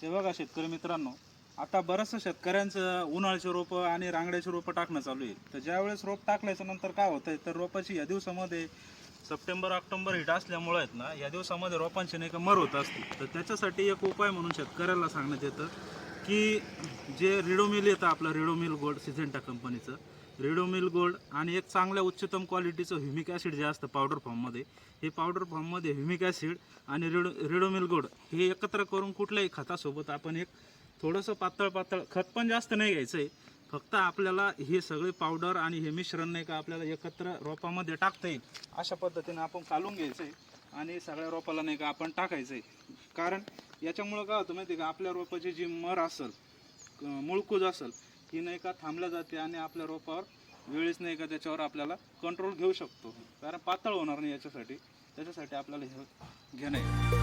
शेतकरी मित्रांनो आता बरंचसं शेतकऱ्यांचं उन्हाळ्याचे रोपं आणि रांगड्याचे रोपं टाकणं चालू आहे. तर ज्यावेळेस रोप टाकल्याच्या नंतर काय होतं तर रोपाची या दिवसामध्ये सप्टेंबर ऑक्टोबर हिट असल्यामुळे आहेत ना या दिवसामध्ये रोपांची नाही का मर होत असते तर त्याच्यासाठी एक उपाय म्हणून शेतकऱ्याला सांगण्यात येतं की जे रिडोमिल येतं आपलं रिडोमिल गोल्ड सिझेंटा कंपनीचं रिडोमिल गोल्ड आणि एक चांगल्या उच्चतम क्वालिटीचं ह्युमिक ॲसिड जे असतं पावडर फॉर्ममध्ये हे पावडर फॉर्ममध्ये ह्युमिक ॲसिड आणि रिडो रिडोमिल गोल्ड हे एकत्र करून कुठल्याही खतासोबत आपण एक थोडंसं पातळ पातळ खत पण जास्त नाही घ्यायचं आहे फक्त आपल्याला हे सगळे पावडर आणि हे मिश्रण नाही का आपल्याला एकत्र रोपामध्ये टाकता येईल. अशा पद्धतीने आपण कालून घ्यायचं आहे आणि सगळ्या रोपाला नाही का आपण टाकायचं आहे कारण याच्यामुळं काय होतं माहिती आहे का? आपल्या रोपाची जी मर असेल मुळकूज असेल ही नाही का थांबल्या जाते आणि आपल्या रोपावर वेळीच नाही का त्याच्यावर आपल्याला कंट्रोल घेऊ शकतो. कारण पातळ होणार नाही याच्यासाठी. त्याच्यासाठी आपल्याला हे घेणं आहे.